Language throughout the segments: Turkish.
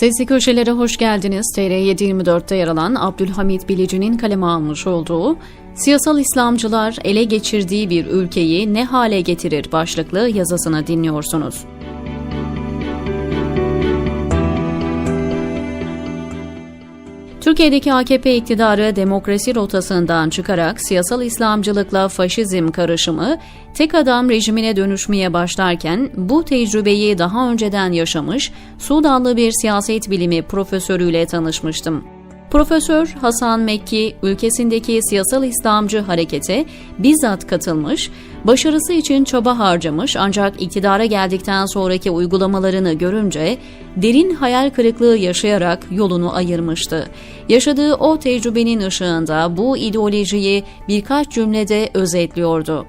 Sesli köşelere hoş geldiniz. TR724'te yer alan Abdülhamit Bilici'nin kaleme almış olduğu Siyasal İslamcılar ele geçirdiği bir ülkeyi ne hale getirir başlıklı yazısını dinliyorsunuz. Türkiye'deki AKP iktidarı demokrasi rotasından çıkarak siyasal İslamcılıkla faşizm karışımı tek adam rejimine dönüşmeye başlarken bu tecrübeyi daha önceden yaşamış Sudanlı bir siyaset bilimi profesörüyle tanışmıştım. Profesör Hasan Mekki ülkesindeki siyasal İslamcı harekete bizzat katılmış, başarısı için çaba harcamış ancak iktidara geldikten sonraki uygulamalarını görünce derin hayal kırıklığı yaşayarak yolunu ayırmıştı. Yaşadığı o tecrübenin ışığında bu ideolojiyi birkaç cümlede özetliyordu.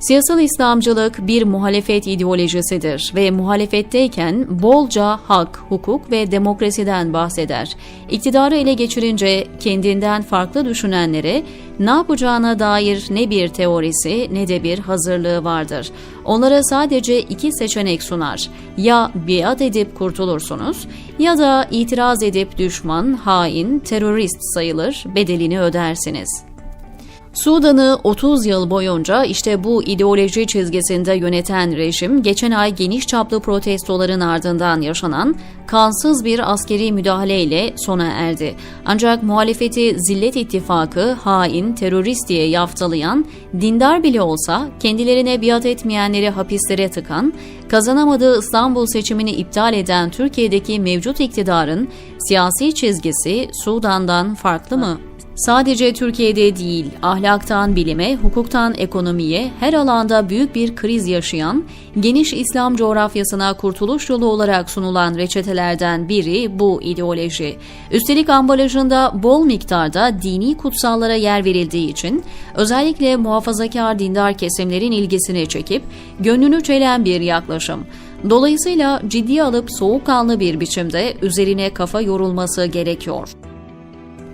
Siyasal İslamcılık bir muhalefet ideolojisidir ve muhalefetteyken bolca hak, hukuk ve demokrasiden bahseder. İktidarı ele geçirince kendinden farklı düşünenlere ne yapacağına dair ne bir teorisi ne de bir hazırlığı vardır. Onlara sadece iki seçenek sunar. Ya biat edip kurtulursunuz ya da itiraz edip düşman, hain, terörist sayılır, bedelini ödersiniz.'' Sudan'ı 30 yıl boyunca işte bu ideoloji çizgisinde yöneten rejim geçen ay geniş çaplı protestoların ardından yaşanan kansız bir askeri müdahaleyle sona erdi. Ancak muhalefeti Zillet İttifakı hain, terörist diye yaftalayan, dindar bile olsa kendilerine biat etmeyenleri hapislere tıkan, kazanamadığı İstanbul seçimini iptal eden Türkiye'deki mevcut iktidarın siyasi çizgisi Sudan'dan farklı mı? Sadece Türkiye'de değil, ahlaktan bilime, hukuktan ekonomiye her alanda büyük bir kriz yaşayan, geniş İslam coğrafyasına kurtuluş yolu olarak sunulan reçetelerden biri bu ideoloji. Üstelik ambalajında bol miktarda dini kutsallara yer verildiği için özellikle muhafazakar dindar kesimlerin ilgisini çekip gönlünü çelen bir yaklaşım. Dolayısıyla ciddiye alıp soğukkanlı bir biçimde üzerine kafa yorulması gerekiyor.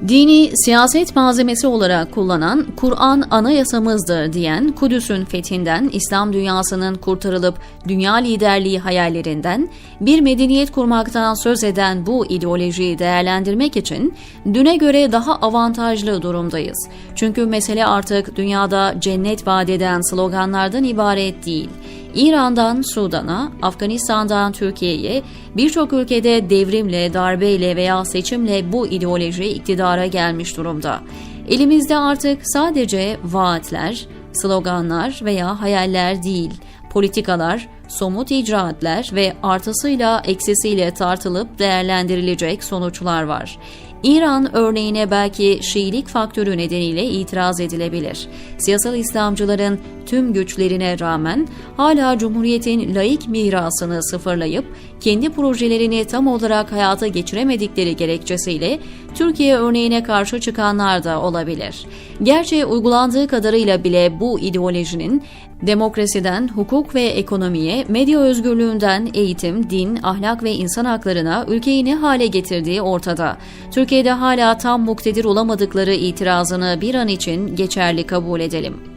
Dini siyaset malzemesi olarak kullanan Kur'an anayasamızdır diyen Kudüs'ün fethinden İslam dünyasının kurtarılıp dünya liderliği hayallerinden bir medeniyet kurmaktan söz eden bu ideolojiyi değerlendirmek için düne göre daha avantajlı durumdayız. Çünkü mesele artık dünyada cennet vadeden sloganlardan ibaret değil. İran'dan Sudan'a, Afganistan'dan Türkiye'ye birçok ülkede devrimle, darbeyle veya seçimle bu ideoloji iktidara gelmiş durumda. Elimizde artık sadece vaatler, sloganlar veya hayaller değil, politikalar, somut icraatler ve artısıyla eksisiyle tartılıp değerlendirilecek sonuçlar var. İran örneğine belki Şiilik faktörü nedeniyle itiraz edilebilir. Siyasal İslamcıların tüm güçlerine rağmen hala Cumhuriyet'in laik mirasını sıfırlayıp kendi projelerini tam olarak hayata geçiremedikleri gerekçesiyle Türkiye örneğine karşı çıkanlar da olabilir. Gerçi uygulandığı kadarıyla bile bu ideolojinin demokrasiden hukuk ve ekonomiye, medya özgürlüğünden eğitim, din, ahlak ve insan haklarına ülkeyi ne hale getirdiği ortada. Türkiye'de hala tam muktedir olamadıkları itirazını bir an için geçerli kabul edelim.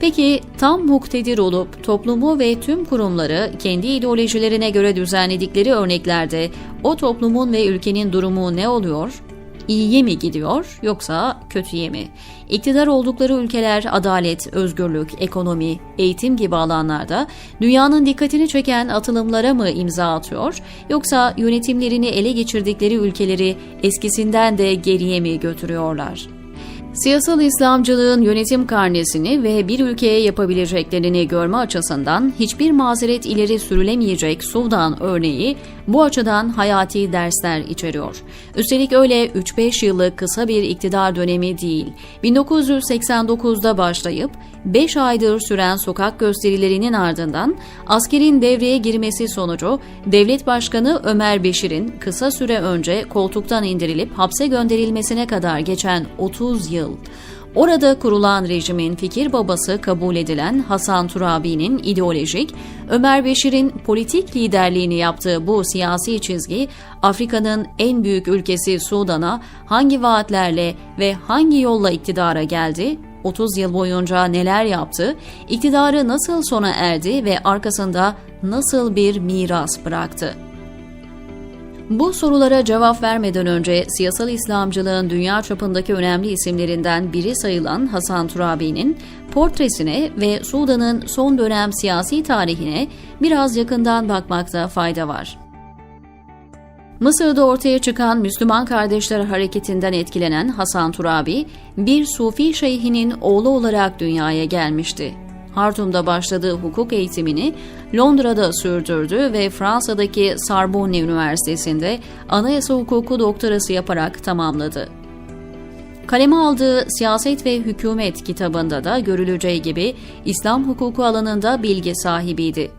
Peki tam muktedir olup toplumu ve tüm kurumları kendi ideolojilerine göre düzenledikleri örneklerde o toplumun ve ülkenin durumu ne oluyor? İyiye mi gidiyor yoksa kötüye mi? İktidar oldukları ülkeler adalet, özgürlük, ekonomi, eğitim gibi alanlarda dünyanın dikkatini çeken atılımlara mı imza atıyor yoksa yönetimlerini ele geçirdikleri ülkeleri eskisinden de geriye mi götürüyorlar? Siyasal İslamcılığın yönetim karnesini ve bir ülkeye yapabileceklerini görme açısından hiçbir mazeret ileri sürülemeyecek Sudan örneği bu açıdan hayati dersler içeriyor. Üstelik öyle 3-5 yıllık kısa bir iktidar dönemi değil. 1989'da başlayıp 5 aydır süren sokak gösterilerinin ardından askerin devreye girmesi sonucu devlet başkanı Ömer Beşir'in kısa süre önce koltuktan indirilip hapse gönderilmesine kadar geçen 30 yıl Orada kurulan rejimin fikir babası kabul edilen Hasan Turabi'nin ideolojik, Ömer Beşir'in politik liderliğini yaptığı bu siyasi çizgi, Afrika'nın en büyük ülkesi Sudan'a hangi vaatlerle ve hangi yolla iktidara geldi 30 yıl boyunca neler yaptı, iktidarı nasıl sona erdi ve arkasında nasıl bir miras bıraktı? Bu sorulara cevap vermeden önce siyasal İslamcılığın dünya çapındaki önemli isimlerinden biri sayılan Hasan Turabi'nin portresine ve Sudan'ın son dönem siyasi tarihine biraz yakından bakmakta fayda var. Mısır'da ortaya çıkan Müslüman Kardeşler Hareketi'nden etkilenen Hasan Turabi, bir Sufi şeyhinin oğlu olarak dünyaya gelmişti. Hartum'da başladığı hukuk eğitimini Londra'da sürdürdü ve Fransa'daki Sorbonne Üniversitesi'nde anayasa hukuku doktorası yaparak tamamladı. Kaleme aldığı Siyaset ve Hükümet kitabında da görüleceği gibi İslam hukuku alanında bilgi sahibiydi.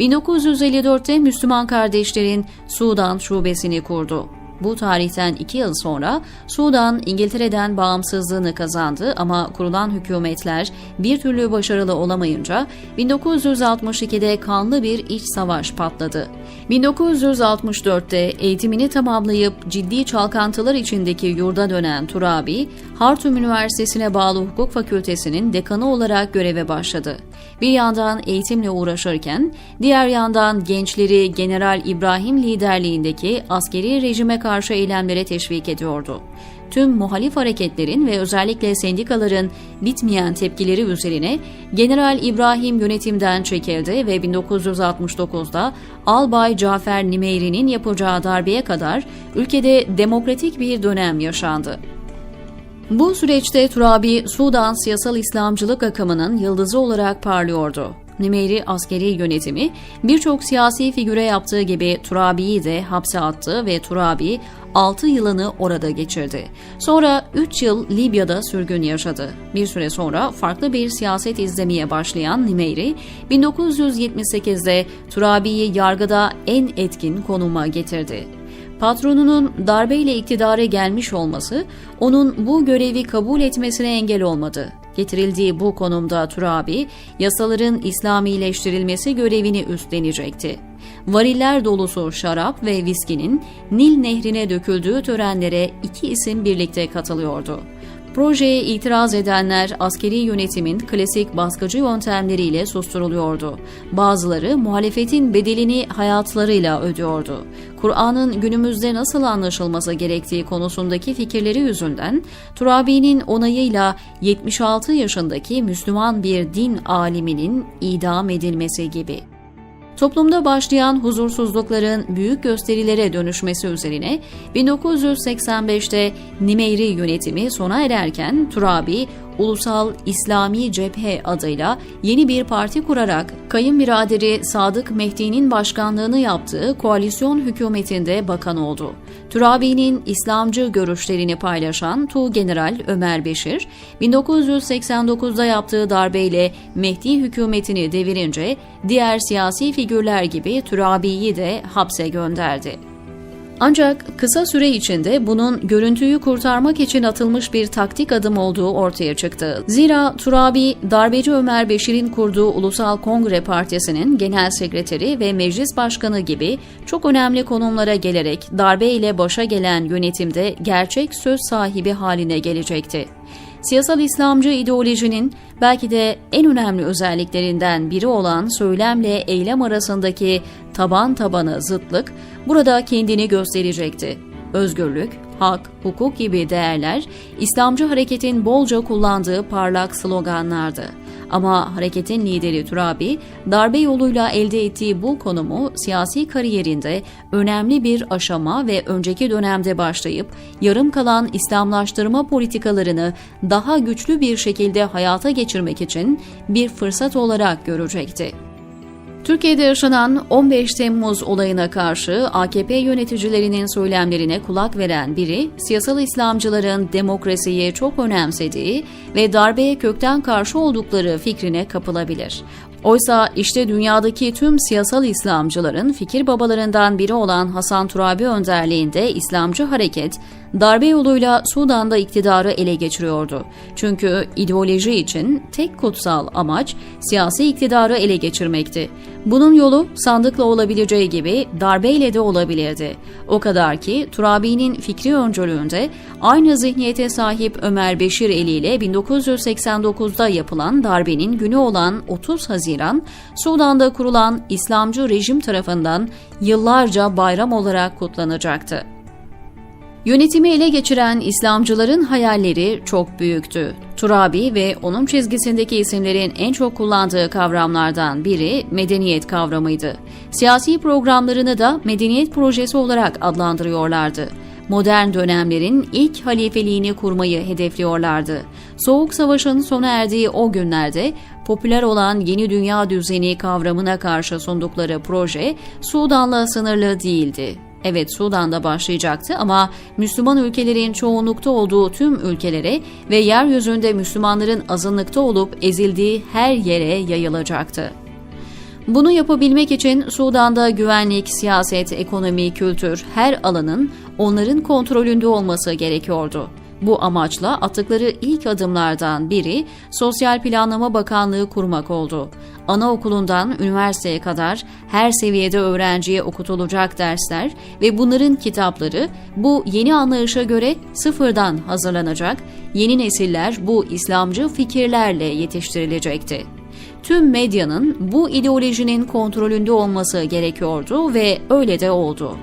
1954'te Müslüman Kardeşlerin Sudan şubesini kurdu. Bu tarihten iki yıl sonra Sudan İngiltere'den bağımsızlığını kazandı ama kurulan hükümetler bir türlü başarılı olamayınca 1962'de kanlı bir iç savaş patladı. 1964'te eğitimini tamamlayıp ciddi çalkantılar içindeki yurda dönen Turabi, Hartum Üniversitesi'ne bağlı hukuk fakültesinin dekanı olarak göreve başladı. Bir yandan eğitimle uğraşırken, diğer yandan gençleri General İbrahim liderliğindeki askeri rejime karşı eylemlere teşvik ediyordu. Tüm muhalif hareketlerin ve özellikle sendikaların bitmeyen tepkileri üzerine General İbrahim yönetimden çekildi ve 1969'da Albay Cafer Nimeyri'nin yapacağı darbeye kadar ülkede demokratik bir dönem yaşandı. Bu süreçte Turabi, Sudan siyasal İslamcılık akımının yıldızı olarak parlıyordu. Nimeyri askeri yönetimi birçok siyasi figüre yaptığı gibi Turabi'yi de hapse attı ve Turabi 6 yılını orada geçirdi. Sonra 3 yıl Libya'da sürgün yaşadı. Bir süre sonra farklı bir siyaset izlemeye başlayan Nimeyri, 1978'de Turabi'yi yargıda en etkin konuma getirdi. Patronunun darbeyle iktidara gelmiş olması onun bu görevi kabul etmesine engel olmadı. Getirildiği bu konumda Turabi, yasaların İslamileştirilmesi görevini üstlenecekti. Variller dolusu şarap ve viskinin Nil nehrine döküldüğü törenlere iki isim birlikte katılıyordu. Projeye itiraz edenler askeri yönetimin klasik baskıcı yöntemleriyle susturuluyordu. Bazıları muhalefetin bedelini hayatlarıyla ödüyordu. Kur'an'ın günümüzde nasıl anlaşılması gerektiği konusundaki fikirleri yüzünden Turabi'nin onayıyla 76 yaşındaki Müslüman bir din aliminin idam edilmesi gibi. Toplumda başlayan huzursuzlukların büyük gösterilere dönüşmesi üzerine 1985'te Nimeyri yönetimi sona ererken Turabi Ulusal İslami Cephe adıyla yeni bir parti kurarak kayınbiraderi Sadık Mehdi'nin başkanlığını yaptığı koalisyon hükümetinde bakan oldu. Turabi'nin İslamcı görüşlerini paylaşan Tu General Ömer Beşir, 1989'da yaptığı darbeyle Mehdi hükümetini devirince diğer siyasi figürler gibi Turabi'yi de hapse gönderdi. Ancak kısa süre içinde bunun görüntüyü kurtarmak için atılmış bir taktik adım olduğu ortaya çıktı. Zira Turabi, darbeci Ömer Beşir'in kurduğu Ulusal Kongre Partisi'nin genel sekreteri ve meclis başkanı gibi çok önemli konumlara gelerek darbe ile başa gelen yönetimde gerçek söz sahibi haline gelecekti. Siyasal İslamcı ideolojinin belki de en önemli özelliklerinden biri olan söylemle eylem arasındaki taban tabana zıtlık burada kendini gösterecekti. Özgürlük, hak, hukuk gibi değerler İslamcı hareketin bolca kullandığı parlak sloganlardı. Ama hareketin lideri Turabi, darbe yoluyla elde ettiği bu konumu siyasi kariyerinde önemli bir aşama ve önceki dönemde başlayıp yarım kalan İslamlaştırma politikalarını daha güçlü bir şekilde hayata geçirmek için bir fırsat olarak görecekti. Türkiye'de yaşanan 15 Temmuz olayına karşı AKP yöneticilerinin söylemlerine kulak veren biri, siyasal İslamcıların demokrasiyi çok önemsediği ve darbeye kökten karşı oldukları fikrine kapılabilir. Oysa işte dünyadaki tüm siyasal İslamcıların fikir babalarından biri olan Hasan Turabi önderliğinde İslamcı hareket darbe yoluyla Sudan'da iktidarı ele geçiriyordu. Çünkü ideoloji için tek kutsal amaç siyasi iktidarı ele geçirmekti. Bunun yolu sandıkla olabileceği gibi darbeyle de olabilirdi. O kadar ki Turabi'nin fikri öncülüğünde aynı zihniyete sahip Ömer Beşir eliyle 1989'da yapılan darbenin günü olan 30 Haziran, Sudan'da kurulan İslamcı rejim tarafından yıllarca bayram olarak kutlanacaktı. Yönetimi ele geçiren İslamcıların hayalleri çok büyüktü. Turabi ve onun çizgisindeki isimlerin en çok kullandığı kavramlardan biri medeniyet kavramıydı. Siyasi programlarını da medeniyet projesi olarak adlandırıyorlardı. Modern dönemlerin ilk halifeliğini kurmayı hedefliyorlardı. Soğuk Savaş'ın sona erdiği o günlerde popüler olan yeni dünya düzeni kavramına karşı sundukları proje Sudan'la sınırlı değildi. Evet Sudan'da başlayacaktı ama Müslüman ülkelerin çoğunlukta olduğu tüm ülkelere ve yeryüzünde Müslümanların azınlıkta olup ezildiği her yere yayılacaktı. Bunu yapabilmek için Sudan'da güvenlik, siyaset, ekonomi, kültür her alanın onların kontrolünde olması gerekiyordu. Bu amaçla attıkları ilk adımlardan biri Sosyal Planlama Bakanlığı kurmak oldu. Anaokulundan üniversiteye kadar her seviyede öğrenciye okutulacak dersler ve bunların kitapları bu yeni anlayışa göre sıfırdan hazırlanacak, yeni nesiller bu İslamcı fikirlerle yetiştirilecekti tüm medyanın bu ideolojinin kontrolünde olması gerekiyordu ve öyle de oldu.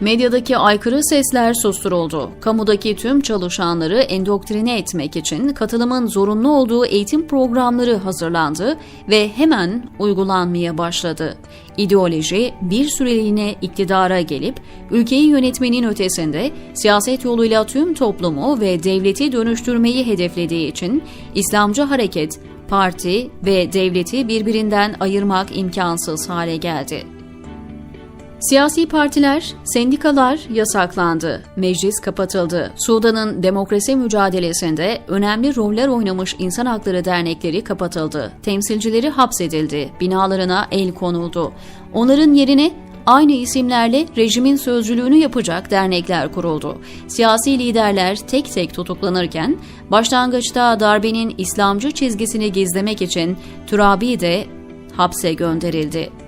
Medyadaki aykırı sesler susturuldu. Kamudaki tüm çalışanları endoktrine etmek için katılımın zorunlu olduğu eğitim programları hazırlandı ve hemen uygulanmaya başladı. İdeoloji bir süreliğine iktidara gelip ülkeyi yönetmenin ötesinde siyaset yoluyla tüm toplumu ve devleti dönüştürmeyi hedeflediği için İslamcı hareket parti ve devleti birbirinden ayırmak imkansız hale geldi. Siyasi partiler, sendikalar yasaklandı, meclis kapatıldı. Sudan'ın demokrasi mücadelesinde önemli roller oynamış insan hakları dernekleri kapatıldı. Temsilcileri hapsedildi, binalarına el konuldu. Onların yerine aynı isimlerle rejimin sözcülüğünü yapacak dernekler kuruldu. Siyasi liderler tek tek tutuklanırken başlangıçta darbenin İslamcı çizgisini gizlemek için Turabi de hapse gönderildi.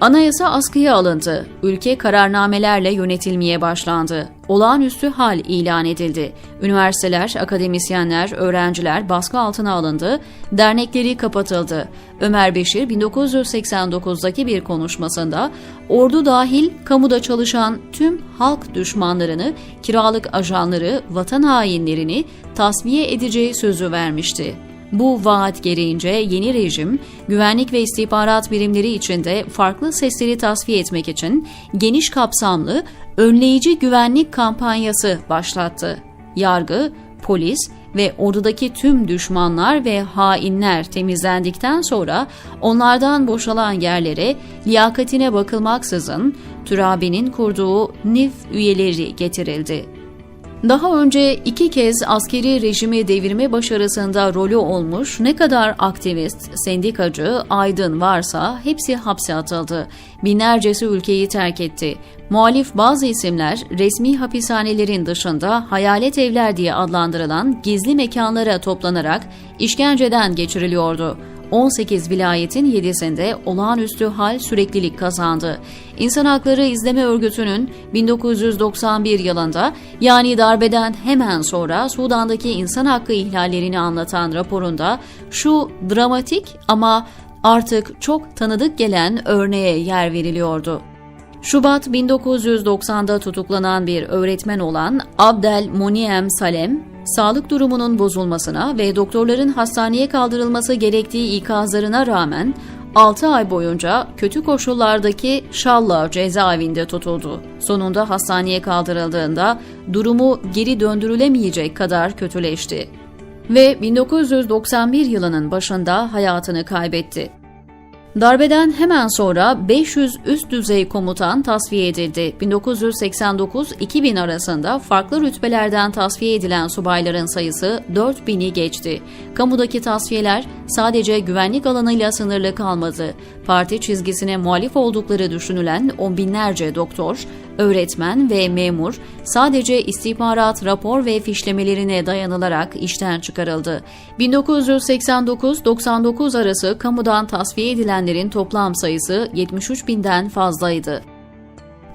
Anayasa askıya alındı. Ülke kararnamelerle yönetilmeye başlandı. Olağanüstü hal ilan edildi. Üniversiteler, akademisyenler, öğrenciler baskı altına alındı. Dernekleri kapatıldı. Ömer Beşir 1989'daki bir konuşmasında ordu dahil kamuda çalışan tüm halk düşmanlarını, kiralık ajanları, vatan hainlerini tasfiye edeceği sözü vermişti. Bu vaat gereğince yeni rejim, güvenlik ve istihbarat birimleri içinde farklı sesleri tasfiye etmek için geniş kapsamlı önleyici güvenlik kampanyası başlattı. Yargı, polis ve ordudaki tüm düşmanlar ve hainler temizlendikten sonra onlardan boşalan yerlere liyakatine bakılmaksızın Türabi'nin kurduğu NIF üyeleri getirildi. Daha önce iki kez askeri rejimi devirme başarısında rolü olmuş ne kadar aktivist, sendikacı, aydın varsa hepsi hapse atıldı. Binlercesi ülkeyi terk etti. Muhalif bazı isimler resmi hapishanelerin dışında hayalet evler diye adlandırılan gizli mekanlara toplanarak işkenceden geçiriliyordu. 18 vilayetin 7'sinde olağanüstü hal süreklilik kazandı. İnsan Hakları İzleme Örgütü'nün 1991 yılında yani darbeden hemen sonra Sudan'daki insan hakkı ihlallerini anlatan raporunda şu dramatik ama artık çok tanıdık gelen örneğe yer veriliyordu. Şubat 1990'da tutuklanan bir öğretmen olan Abdel Moniem Salem, sağlık durumunun bozulmasına ve doktorların hastaneye kaldırılması gerektiği ikazlarına rağmen 6 ay boyunca kötü koşullardaki Şalla cezaevinde tutuldu. Sonunda hastaneye kaldırıldığında durumu geri döndürülemeyecek kadar kötüleşti ve 1991 yılının başında hayatını kaybetti. Darbeden hemen sonra 500 üst düzey komutan tasfiye edildi. 1989-2000 arasında farklı rütbelerden tasfiye edilen subayların sayısı 4000'i geçti. Kamudaki tasfiyeler sadece güvenlik alanıyla sınırlı kalmadı. Parti çizgisine muhalif oldukları düşünülen on binlerce doktor, öğretmen ve memur sadece istihbarat rapor ve fişlemelerine dayanılarak işten çıkarıldı. 1989-99 arası kamudan tasfiye edilenlerin toplam sayısı 73 binden fazlaydı.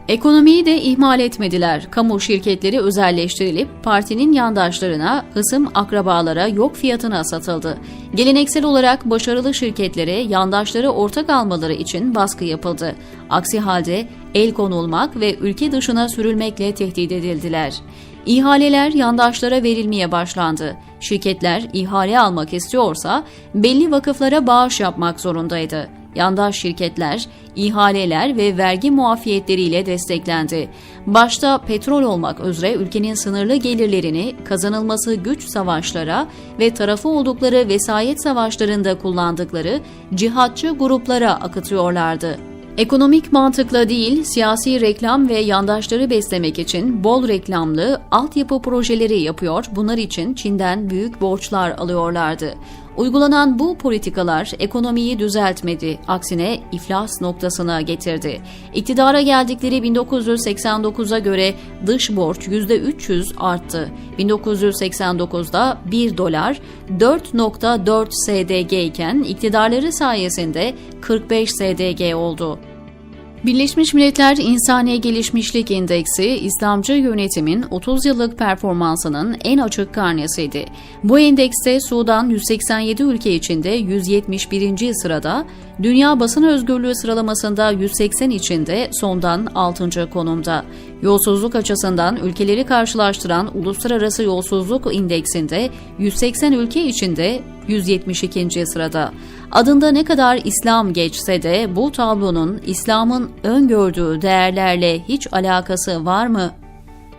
Ekonomiyi de ihmal etmediler. Kamu şirketleri özelleştirilip partinin yandaşlarına, hısım akrabalara yok fiyatına satıldı. Geleneksel olarak başarılı şirketlere yandaşları ortak almaları için baskı yapıldı. Aksi halde el konulmak ve ülke dışına sürülmekle tehdit edildiler. İhaleler yandaşlara verilmeye başlandı. Şirketler ihale almak istiyorsa belli vakıflara bağış yapmak zorundaydı yandaş şirketler, ihaleler ve vergi muafiyetleriyle desteklendi. Başta petrol olmak üzere ülkenin sınırlı gelirlerini kazanılması güç savaşlara ve tarafı oldukları vesayet savaşlarında kullandıkları cihatçı gruplara akıtıyorlardı. Ekonomik mantıkla değil, siyasi reklam ve yandaşları beslemek için bol reklamlı altyapı projeleri yapıyor, bunlar için Çin'den büyük borçlar alıyorlardı. Uygulanan bu politikalar ekonomiyi düzeltmedi, aksine iflas noktasına getirdi. İktidara geldikleri 1989'a göre dış borç %300 arttı. 1989'da 1 dolar 4.4 SDG iken iktidarları sayesinde 45 SDG oldu. Birleşmiş Milletler İnsani Gelişmişlik İndeksi, İslamcı yönetimin 30 yıllık performansının en açık karnesiydi. Bu endekste Sudan 187 ülke içinde 171. sırada, Dünya Basın Özgürlüğü sıralamasında 180 içinde sondan 6. konumda. Yolsuzluk açısından ülkeleri karşılaştıran Uluslararası Yolsuzluk İndeksinde 180 ülke içinde 172. sırada. Adında ne kadar İslam geçse de bu tablonun İslam'ın öngördüğü değerlerle hiç alakası var mı?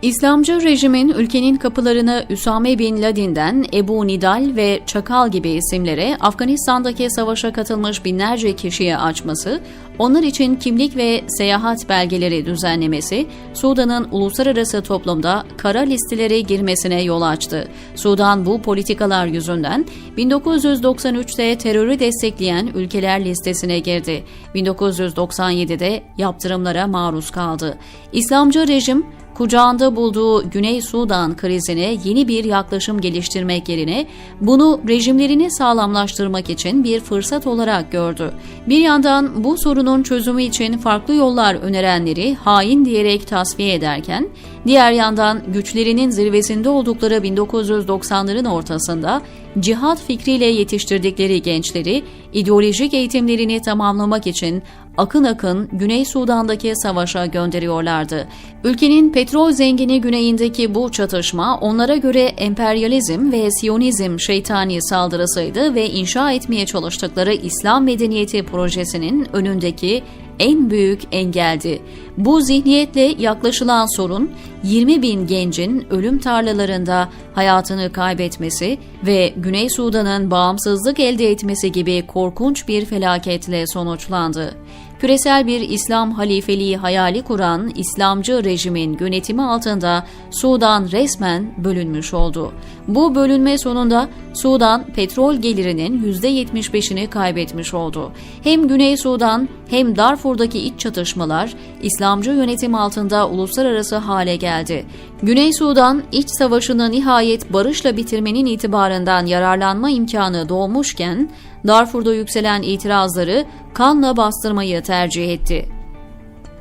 İslamcı rejimin ülkenin kapılarını Üsame Bin Laden'den Ebu Nidal ve Çakal gibi isimlere Afganistan'daki savaşa katılmış binlerce kişiye açması, onlar için kimlik ve seyahat belgeleri düzenlemesi, Sudan'ın uluslararası toplumda kara listelere girmesine yol açtı. Sudan bu politikalar yüzünden 1993'te terörü destekleyen ülkeler listesine girdi. 1997'de yaptırımlara maruz kaldı. İslamcı rejim kucağında bulduğu Güney Sudan krizine yeni bir yaklaşım geliştirmek yerine bunu rejimlerini sağlamlaştırmak için bir fırsat olarak gördü. Bir yandan bu sorunun çözümü için farklı yollar önerenleri hain diyerek tasfiye ederken, diğer yandan güçlerinin zirvesinde oldukları 1990'ların ortasında cihat fikriyle yetiştirdikleri gençleri ideolojik eğitimlerini tamamlamak için akın akın Güney Sudan'daki savaşa gönderiyorlardı. Ülkenin petrol zengini güneyindeki bu çatışma onlara göre emperyalizm ve siyonizm şeytani saldırısıydı ve inşa etmeye çalıştıkları İslam medeniyeti projesinin önündeki en büyük engeldi. Bu zihniyetle yaklaşılan sorun 20 bin gencin ölüm tarlalarında hayatını kaybetmesi ve Güney Sudan'ın bağımsızlık elde etmesi gibi korkunç bir felaketle sonuçlandı küresel bir İslam halifeliği hayali kuran İslamcı rejimin yönetimi altında Sudan resmen bölünmüş oldu. Bu bölünme sonunda Sudan petrol gelirinin %75'ini kaybetmiş oldu. Hem Güney Sudan hem Darfur'daki iç çatışmalar İslamcı yönetim altında uluslararası hale geldi. Güney Sudan iç savaşını nihayet barışla bitirmenin itibarından yararlanma imkanı doğmuşken Darfur'da yükselen itirazları kanla bastırmayı tercih etti.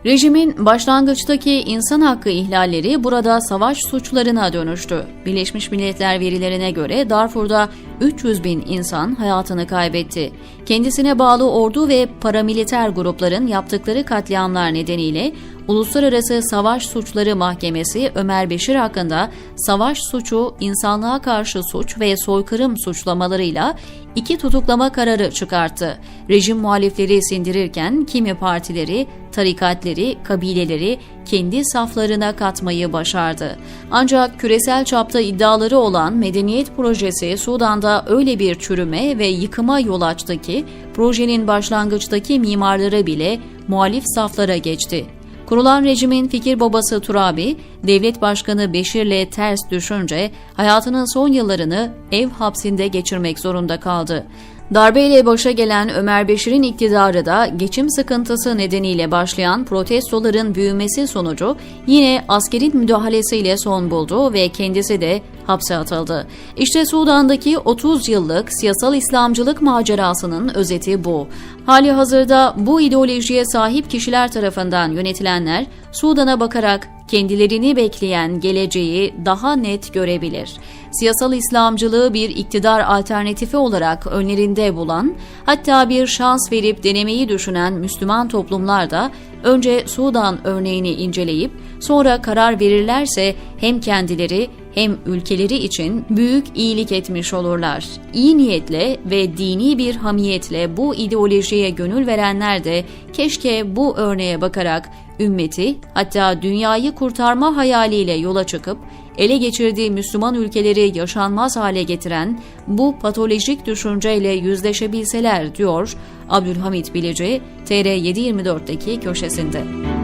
Rejimin başlangıçtaki insan hakkı ihlalleri burada savaş suçlarına dönüştü. Birleşmiş Milletler verilerine göre Darfur'da 300 bin insan hayatını kaybetti. Kendisine bağlı ordu ve paramiliter grupların yaptıkları katliamlar nedeniyle Uluslararası Savaş Suçları Mahkemesi Ömer Beşir hakkında savaş suçu, insanlığa karşı suç ve soykırım suçlamalarıyla iki tutuklama kararı çıkarttı. Rejim muhalifleri sindirirken kimi partileri, tarikatleri, kabileleri kendi saflarına katmayı başardı. Ancak küresel çapta iddiaları olan Medeniyet Projesi Sudan'da öyle bir çürüme ve yıkıma yol açtı ki projenin başlangıçtaki mimarları bile muhalif saflara geçti. Kurulan rejimin fikir babası Turabi, devlet başkanı Beşir'le ters düşünce hayatının son yıllarını ev hapsinde geçirmek zorunda kaldı. Darbeyle başa gelen Ömer Beşir'in iktidarı da geçim sıkıntısı nedeniyle başlayan protestoların büyümesi sonucu yine askerin müdahalesiyle son buldu ve kendisi de hapse atıldı. İşte Sudan'daki 30 yıllık siyasal İslamcılık macerasının özeti bu. Hali hazırda bu ideolojiye sahip kişiler tarafından yönetilenler Sudan'a bakarak kendilerini bekleyen geleceği daha net görebilir. Siyasal İslamcılığı bir iktidar alternatifi olarak önlerinde bulan, hatta bir şans verip denemeyi düşünen Müslüman toplumlar da önce Sudan örneğini inceleyip sonra karar verirlerse hem kendileri hem ülkeleri için büyük iyilik etmiş olurlar. İyi niyetle ve dini bir hamiyetle bu ideolojiye gönül verenler de keşke bu örneğe bakarak ümmeti hatta dünyayı kurtarma hayaliyle yola çıkıp ele geçirdiği Müslüman ülkeleri yaşanmaz hale getiren bu patolojik düşünceyle yüzleşebilseler diyor Abdülhamit Bilici TR724'deki köşesinde.